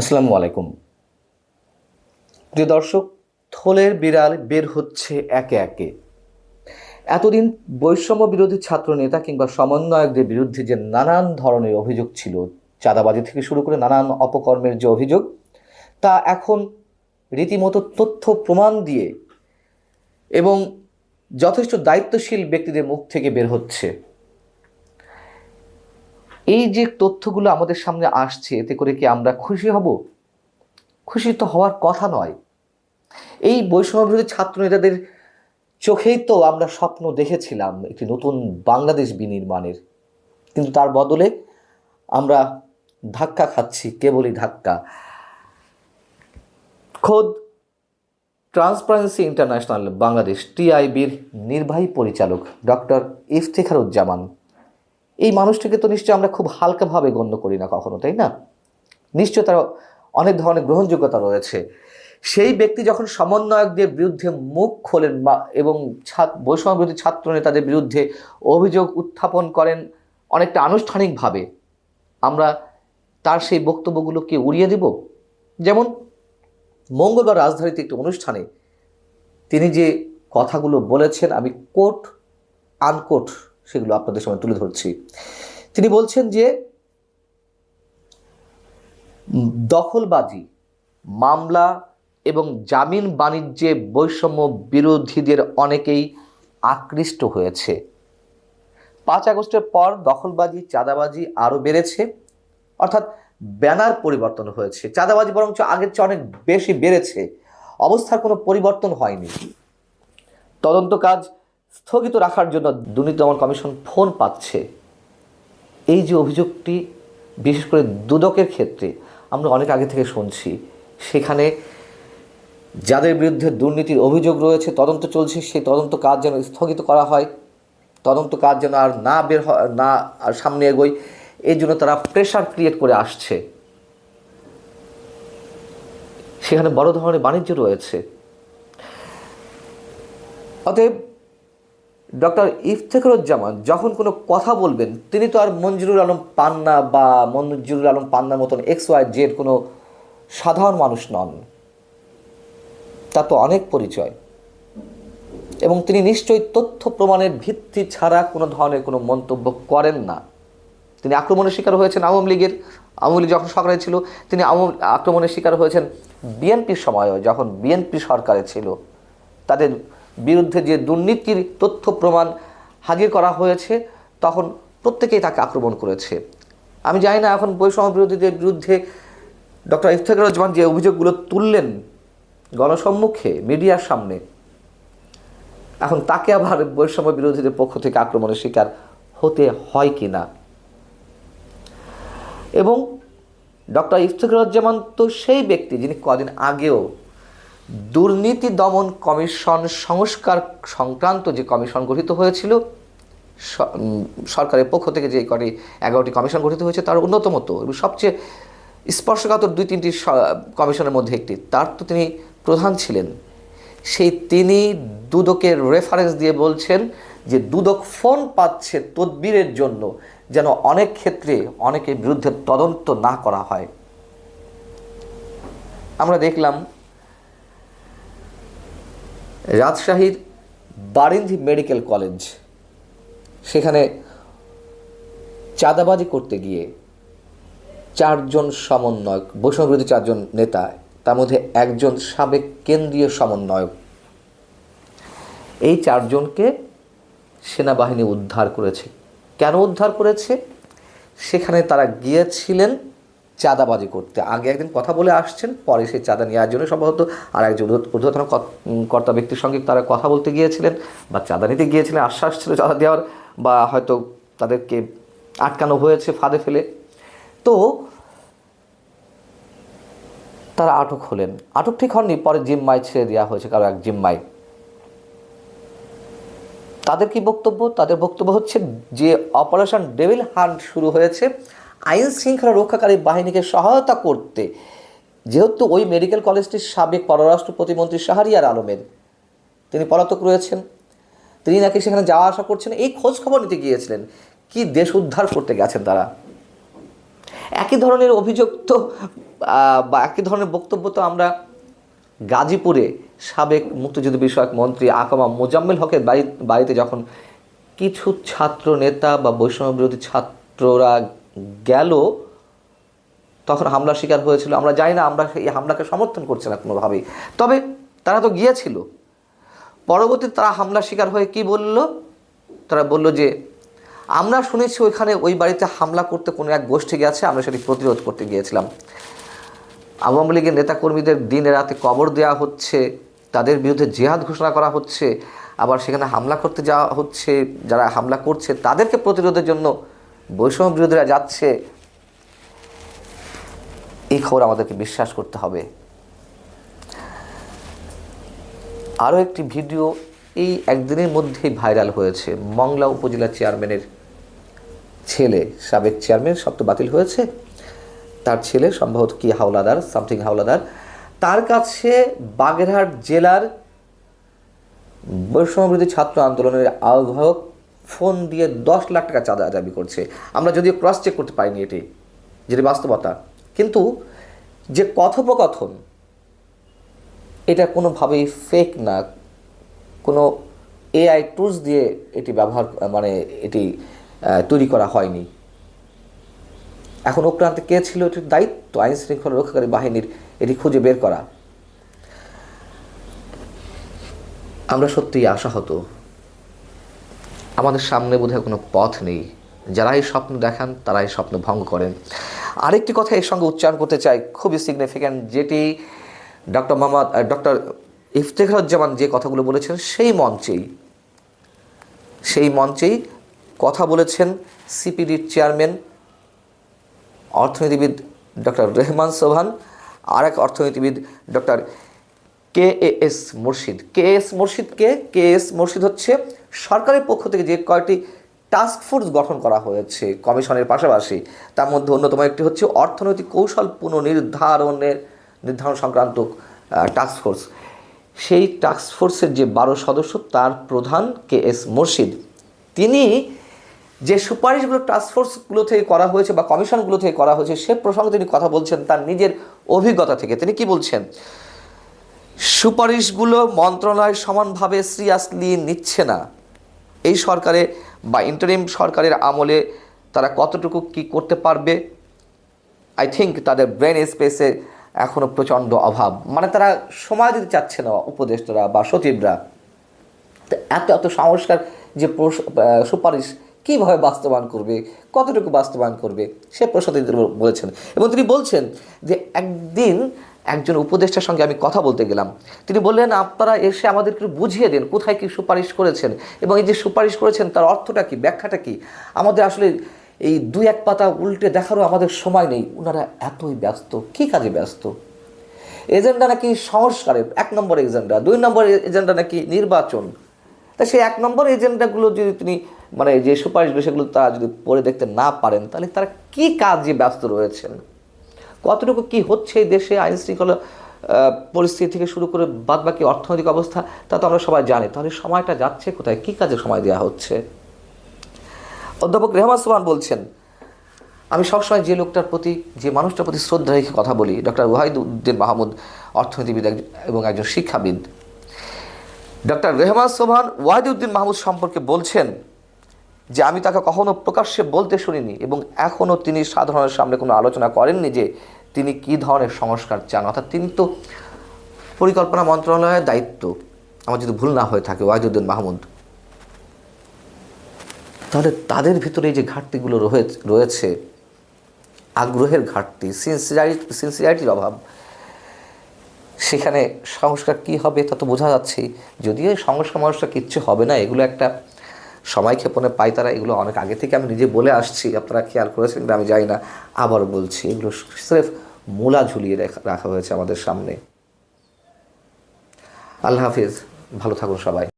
আসসালামু আলাইকুম। প্রিয় দর্শক, থলের বিড়াল বের হচ্ছে একে একে। এতদিন বৈষম্য বিরোধী ছাত্র নেতা কিংবা সমন্বয়কদের বিরুদ্ধে যে নানান ধরনের অভিযোগ ছিল, চাঁদাবাজি থেকে শুরু করে নানান অপকর্মের যে অভিযোগ, তা এখন রীতিমতো তথ্য প্রমাণ দিয়ে এবং যথেষ্ট দায়িত্বশীল ব্যক্তিদের মুখ থেকে বের হচ্ছে। এই যে তথ্যগুলো আমাদের সামনে আসছে, এতে করে কি আমরা খুশি হব? খুশি তো হওয়ার কথা নয়। এই বৈষম্য বিরোধী ছাত্র নেতাদের চোখেই তো আমরা স্বপ্ন দেখেছিলাম একটি নতুন বাংলাদেশ বিনির্মাণের। কিন্তু তার বদলে আমরা ধাক্কা খাচ্ছি, কেবলই ধাক্কা। খোদ ট্রান্সপারেন্সি ইন্টারন্যাশনাল বাংলাদেশ টিআইবির নির্বাহী পরিচালক ডক্টর ইফতেখারুজ্জামান এই মানুষটিকে তো নিশ্চয়ই আমরা খুব হালকাভাবে গণ্য করি না কখনো, তাই না? নিশ্চয় তার অনেক ধরনের গ্রহণযোগ্যতা রয়েছে। সেই ব্যক্তি যখন সমন্বয়কদের বিরুদ্ধে মুখ খোলেন বা এবং ছাত্র বৈষম্য বিরোধী ছাত্র নেতাদের বিরুদ্ধে অভিযোগ উত্থাপন করেন অনেকটা আনুষ্ঠানিকভাবে, আমরা তার সেই বক্তব্যগুলোকে উড়িয়ে দেব। যেমন, মঙ্গলবার রাজধানীতে একটি অনুষ্ঠানে তিনি যে কথাগুলো বলেছেন, আমি কোট আনকোট সেগুলো আপনাদের সামনে তুলে ধরছি। তিনি বলছেন যে, দখলবাজি, মামলা এবং জামিন বাণিজ্যে বৈষম্য বিরোধীদের অনেকেই আকৃষ্ট হয়েছে। পাঁচ আগস্টের পর দখলবাজি, চাঁদাবাজি আরও বেড়েছে, অর্থাৎ ব্যানার পরিবর্তন হয়েছে। চাঁদাবাজি বরঞ্চ আগের চেয়ে অনেক বেশি বেড়েছে। অবস্থার কোনো পরিবর্তন হয়নি। তদন্ত কাজ স্থগিত রাখার জন্য দুর্নীতি দমন কমিশন ফোন পাচ্ছে। এই যে অভিযোগটি, বিশেষ করে দুদকের ক্ষেত্রে, আমরা অনেক আগে থেকে শুনছি। সেখানে যাদের বিরুদ্ধে দুর্নীতির অভিযোগ রয়েছে, তদন্ত চলছে, সেই তদন্ত কাজ যেন স্থগিত করা হয়। তদন্ত কাজ যেন আর না বের হয়, না আর সামনে এগোয় এই জন্য তারা প্রেশার ক্রিয়েট করে আসছে। সেখানে বড় ধরনের বাণিজ্য রয়েছে। অতএব ডক্টর ইফতেখরুজ্জামান যখন কোনো কথা বলবেন, তিনি তো আর মঞ্জুরুল আলম পান্না বা মঞ্জুরুল আলম পান্নার মতন এক্স ওয়াই জেড কোনো সাধারণ মানুষ নন। তা তো অনেক পরিচয়। এবং তিনি নিশ্চয়ই তথ্য প্রমাণের ভিত্তি ছাড়া কোনো ধরনের কোনো মন্তব্য করেন না। তিনি আক্রমণের শিকার হয়েছেন আওয়ামী লীগের, আওয়ামী লীগ যখন সরকারে ছিল, তিনি আক্রমণের শিকার হয়েছেন বিএনপির সময়ও, যখন বিএনপি সরকারে ছিল। তাদের বিরুদ্ধে যে দুর্নীতির তথ্য প্রমাণ হাজির করা হয়েছে, তখন প্রত্যেকেই তাকে আক্রমণ করেছে। আমি জানি না এখন বৈষম্য বিরোধীদের বিরুদ্ধে ডক্টর ইফতেখারুজ্জামান যে অভিযোগগুলো তুললেন গণসম্মুখে, মিডিয়ার সামনে, এখন তাকে আবার বৈষম্য বিরোধীদের পক্ষ থেকে আক্রমণের শিকার হতে হয় কি না? এবং ডক্টর ইফতেখারুজ্জামান তো সেই ব্যক্তি যিনি কদিন আগেও দুর্নীতি দমন কমিশন সংস্কার সংক্রান্ত যে কমিশন গঠিত হয়েছিল সরকারের পক্ষ থেকে যে কটি এগারোটি কমিশন গঠিত হয়েছে, তার অন্যতম তো, এবং সবচেয়ে স্পর্শকাতর দুই তিনটি কমিশনের মধ্যে একটি, তার তো তিনি প্রধান ছিলেন। সেই তিনি দুদকের রেফারেন্স দিয়ে বলছেন যে দুদক ফোন পাচ্ছে তদবিরের জন্য যেন অনেক ক্ষেত্রে অনেকের বিরুদ্ধে তদন্ত না করা হয়। আমরা দেখলাম রাজশাহীর বারিন্ধি মেডিকেল কলেজ। সেখানে চাঁদাবাজি করতে গিয়ে চারজন সমন্বয়ক, বৈষম্যবিরোধী চারজন নেতা, তার মধ্যে একজন সাবেক কেন্দ্রীয় সমন্বয়ক। এই চারজনকে সেনাবাহিনী উদ্ধার করেছে। কেন উদ্ধার করেছে? সেখানে তারা গিয়েছিলেন চাঁদাবাজি করতে। আগে একদিন কথা বলে আসছেন, পরে সেই চাঁদা নেওয়ার জন্য সম্ভবত আর একজন ঊর্ধ্ব- ঊর্ধ্বতন কর্তা ব্যক্তির সঙ্গে তারা কথা বলতে গিয়েছিলেন বা চাঁদা নিতে গিয়েছিলেন, আশ্বাস ছিল চাঁদা দেওয়ার বা হয়তো তাদেরকে আটকানো হয়েছে ফাঁদে ফেলে। তো তারা আটক হলেন। আটক ঠিক হননি, পরে জিম্মায় ছেড়ে দেওয়া হয়েছে কারও এক জিম্মায়। তাদের কি বক্তব্য? তাদের বক্তব্য হচ্ছে যে, অপারেশন ডেভিল হান্ট শুরু হয়েছে আইন শৃঙ্খলা রক্ষাকারী বাহিনীকে সহায়তা করতে, যেহেতু ওই মেডিকেল কলেজটির সাবেক পররাষ্ট্র প্রতিমন্ত্রী শাহরিয়ার আলমের তিনি পলাতক রয়েছেন, তিনি নাকি সেখানে যাওয়া আসা করছেন, এই খোঁজ খবর নিতে গিয়েছিলেন। কি দেশ উদ্ধার করতে গেছেন তারা? একই ধরনের অভিযোগ তো বা একই ধরনের বক্তব্য তো আমরা গাজীপুরে সাবেক মুক্তিযুদ্ধ বিষয়ক মন্ত্রী আকামা মোজাম্মেল হকের বাড়ি, বাড়িতে যখন কিছু ছাত্র নেতা বা বৈষম্য বিরোধী ছাত্ররা গেল, তখন হামলার শিকার হয়েছিল। আমরা জানি না আমরা এই হামলাকে সমর্থন করছি না কোনোভাবেই। তবে তারা তো গিয়েছিল। পরবর্তীতে তারা হামলার শিকার হয়ে কি বলল? তারা বলল যে, আমরা শুনেছি ওইখানে ওই বাড়িতে হামলা করতে কোনো এক গোষ্ঠী গেছে, আমরা সেটি প্রতিরোধ করতে গিয়েছিলাম। আওয়ামী লীগের নেতাকর্মীদের দিনে রাতে কবর দেওয়া হচ্ছে, তাদের বিরুদ্ধে জেহাদ ঘোষণা করা হচ্ছে, আবার সেখানে হামলা করতে যাওয়া হচ্ছে, যারা হামলা করছে, তাদেরকে প্রতিরোধের জন্য বৈষম্য বিরোধীরা যাচ্ছে, এই খবর আমাদেরকে বিশ্বাস করতে হবে। আরও একটি ভিডিও এই একদিনের মধ্যেই ভাইরাল হয়েছে। মংলা উপজেলা চেয়ারম্যানের ছেলে, সাবেক চেয়ারম্যান, সব তো বাতিল হয়েছে। তার ছেলে সম্ভবত কি হাওলাদার, সামথিং হাওলাদার। তার কাছে বাগেরহাট জেলার বৈষম্যবিরোধী ছাত্র আন্দোলনের আহ্বায়ক ফোন দিয়ে দশ লাখ টাকা চাঁদা দাবি করছে। আমরা যদিও ক্রস চেক করতে পারিনি এটি, যেটি বাস্তবতা। কিন্তু যে কথোপকথন, এটা কোনোভাবেই ফেক না। কোনো এআই টুলস দিয়ে এটি ব্যবহার মানে এটি তৈরি করা হয়নি। এখন উক্রান্তে কে ছিল এটির দায়িত্ব? আইন শৃঙ্খলা রক্ষাকারী বাহিনীর এটি খুঁজে বের করা। আমরা সত্যিই আশাহত। আমাদের সামনে বোধহয় কোনো পথ নেই। যারা এই স্বপ্ন দেখান তারা এই স্বপ্ন ভঙ্গ করেন। আরেকটি কথা এর সঙ্গে উচ্চারণ করতে চাই, খুবই সিগনিফিক্যান্ট যেটি ডক্টর মোহাম্মদ ডক্টর ইফতেখারুজ্জামান যে কথাগুলো বলেছেন, সেই মঞ্চেই সেই মঞ্চেই কথা বলেছেন সিপিডির চেয়ারম্যান, অর্থনীতিবিদ ডক্টর রেহমান সোহান আর এক অর্থনীতিবিদ ডক্টর কে এ এস মুর্শিদ। কে এস মুর্শিদকে, কে এস মুর্শিদ হচ্ছে সরকারের পক্ষ থেকে যে কয়টি টাস্ক ফোর্স গঠন করা হয়েছে কমিশনের পাশাপাশি, তার মধ্যে অন্যতম একটি হচ্ছে অর্থনৈতিক কৌশল পুনর্নির্ধারণের নির্ধারণ সংক্রান্ত টাস্ক ফোর্স সেই টাস্ক ফোর্সের যে বারো সদস্য, তার প্রধান কে এস মুর্শিদ। তিনি যে সুপারিশগুলো টাস্কফোর্সগুলো থেকে করা হয়েছে বা কমিশনগুলো থেকে করা হয়েছে, সে প্রসঙ্গে তিনি কথা বলছেন তার নিজের অভিজ্ঞতা থেকে। তিনি কি বলছেন? সুপারিশগুলো মন্ত্রণালয় সমানভাবে সিরিয়াসলি নিচ্ছে না। এই সরকারে বা ইন্টারিম সরকারের আমলে তারা কতটুকু কি করতে পারবে? আই থিঙ্ক তাদের ব্রেন স্পেসে এখনও প্রচণ্ড অভাব। মানে তারা সময় দিতে চাচ্ছে না উপদেষ্টারা বা সচিবরা। এত এত সংস্কার যে সুপারিশ কীভাবে বাস্তবায়ন করবে? কতটুকু বাস্তবায়ন করবে? সে প্রশ্ন তিনি বলেছেন। এবং তিনি বলছেন যে একদিন একজন উপদেষ্টার সঙ্গে আমি কথা বলতে গেলাম। তিনি বললেন, আপনারা এসে আমাদেরকে বুঝিয়ে দেন, কোথায় কি সুপারিশ করেছেন এবং এই যে সুপারিশ করেছেন, তার অর্থটা কি, ব্যাখ্যাটা কি? আমাদের আসলে এই দুই এক পাতা উল্টে দেখারও আমাদের সময় নেই। ওনারা এতই ব্যস্ত, কী কাজে ব্যস্ত? এজেন্ডা নাকি সংস্কারের এক নম্বর এজেন্ডা, দুই নম্বর এজেন্ডা নাকি নির্বাচন? তা সেই এক নম্বর এজেন্ডাগুলো যদি তিনি মানে যে সুপারিশগুলো সেগুলো তারা যদি পড়ে দেখতে না পারেন, তাহলে তারা কী কাজে ব্যস্ত রয়েছেন? কতটুকু কি হচ্ছে এই দেশে আইন শৃঙ্খলা পরিস্থিতি থেকে শুরু করে বাদবাকি অর্থনৈতিক অবস্থা, তা তো আমরা সবাই জানি। তাহলে সময়টা যাচ্ছে কোথায়? কী কাজে সময় দেওয়া হচ্ছে? অধ্যাপক রেহমান সোহান বলছেন, আমি সবসময় যে লোকটার প্রতি, যে মানুষটার প্রতি শ্রদ্ধা রেখে কথা বলি, ডক্টর ওয়াহিদ উদ্দিন মাহমুদ, অর্থনীতিবিদ এবং একজন শিক্ষাবিদ। ডক্টর রেহমান সোহান ওয়াহিদুদ্দিন মাহমুদ সম্পর্কে বলছেন যে, আমি তাকে কখনো প্রকাশ্যে বলতে শুনিনি এবং এখনও তিনি সাধারণের সামনে কোনো আলোচনা করেননি যে তিনি কী ধরনের সংস্কার চান? অর্থাৎ তিনি তো পরিকল্পনা মন্ত্রণালয়ের দায়িত্ব। আমার যদি ভুল না হয়ে থাকে ওয়াহিদুদ্দিন মাহমুদ। তাহলে তাদের ভিতরে যে ঘাটতিগুলো রয়ে- রয়েছে, আগ্রহের ঘাটতি সিনসিয়ারিটি সিনসিয়ারিটির অভাব, সেখানে সংস্কার কি হবে তা তো বোঝা যাচ্ছেই যদিও এই সংস্কার মানুষটা কিচ্ছু হবে না, এগুলো একটা সময় ক্ষেপণে পাই তারা, এগুলো অনেক আগে থেকে আমি নিজে বলে আসছি, আপনারা খেয়াল করেছেন আমি যাই না, আবার বলছি, এগুলো স্রেফ মূলা ঝুলিয়ে রাখা হয়েছে আমাদের সামনে। আল্লাহ হাফিজ, ভালো থাকুন সবাই।